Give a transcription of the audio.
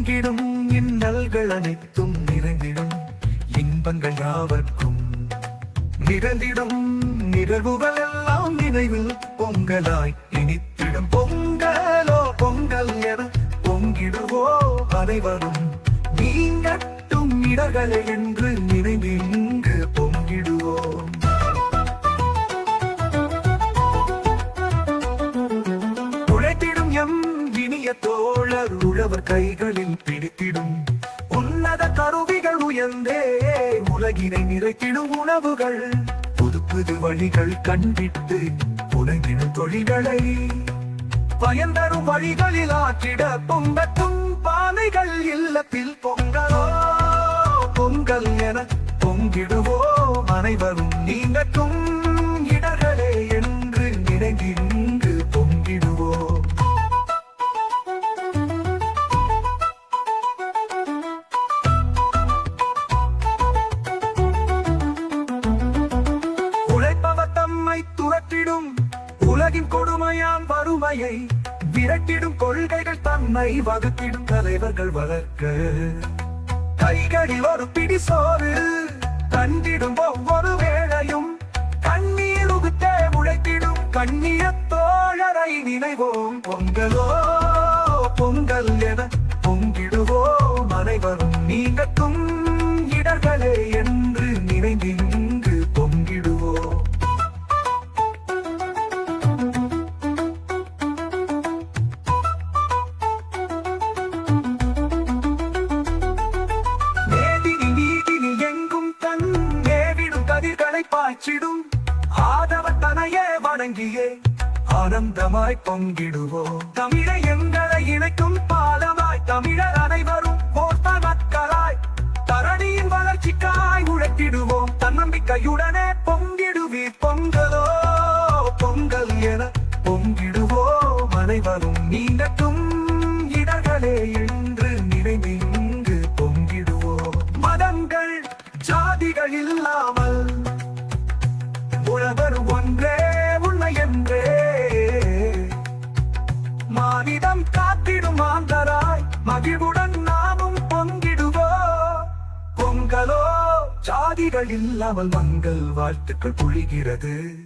நீங்கிடும் இன்னல்கள் அனைத்தும் நிறைந்திடும். இன்பங்கள் யாவர்க்கும் நிறந்திடும். நிகழ்வுகள் எல்லாம் நினைவில் பொங்கலாய் இனித்திடும். பொங்கலோ பொங்கல் என பொங்கிடுவோ அனைவரும். நீங்கட்டும் இடர்களே என்று நினைவிங்கு பொங்கிடுவோம் உழைத்திடும் எம் இனிய தோழர் உழவர் கைகள் கைகளில் பிடித்திடும். உன்னத கருவிகள் உயர்ந்தே உலகினை நிறைத்திடும் உணவுகள். புது புது வழிகள் கண்டிட்டு உலகின தொழில்களை பயன்தரும் வழிகளில் ஆற்றிட பொங்கத்தும் பானைகள் இல்லத்தில் பொங்கலோ பொங்கல் என பொங்கிடுவோம். அனைவரும் நீங்கட்டும் வறுமையை விரட்டிடும் கொள்கைகள் தன்னை வகுத்திடும் தலைவர்கள் வளர்க்க. கைகளில் ஒரு பிடி சோறு தந்திடும் ஒவ்வொரு வேளையும் கண்ணீர் உகுத்தே உழைத்திடும் கண்ணிய தோழரை நினைவோம். பொங்கலோ பொங்கல் என பொங்கிடுவோம். அனைவரும் நீங்கட்டும் ஆதவத்தனையே வணங்கியே. ஆனந்தமாய் பொங்கிடுவோம் தமிழை எங்களை இணைக்கும் பாலமாய் தமிழர் அனைவரும் போர்த்த மக்களாய் தரணியின் வளர்ச்சிக்காய் உழைத்திடுவோம். தன்னம்பிக்கையுடனே பொங்கிடுவி பொங்கலோ பொங்கல் என பொங்கிடுவோம். அனைவரும் நீங்கட்டும் இடர்களே என்று நினைவிங்கு பொங்கிடுவோம். மதங்கள் ஜாதிகள் இல்லாமல் மானிடம் காத்திடும் ஆந்தராய். மகிழ்வுடன் நாமும் பொங்கிடுவோ. பொங்கலோ ஜாதிகள் இல்லாமல் மங்கள் வாழ்த்துக்கள் புழிகிறது.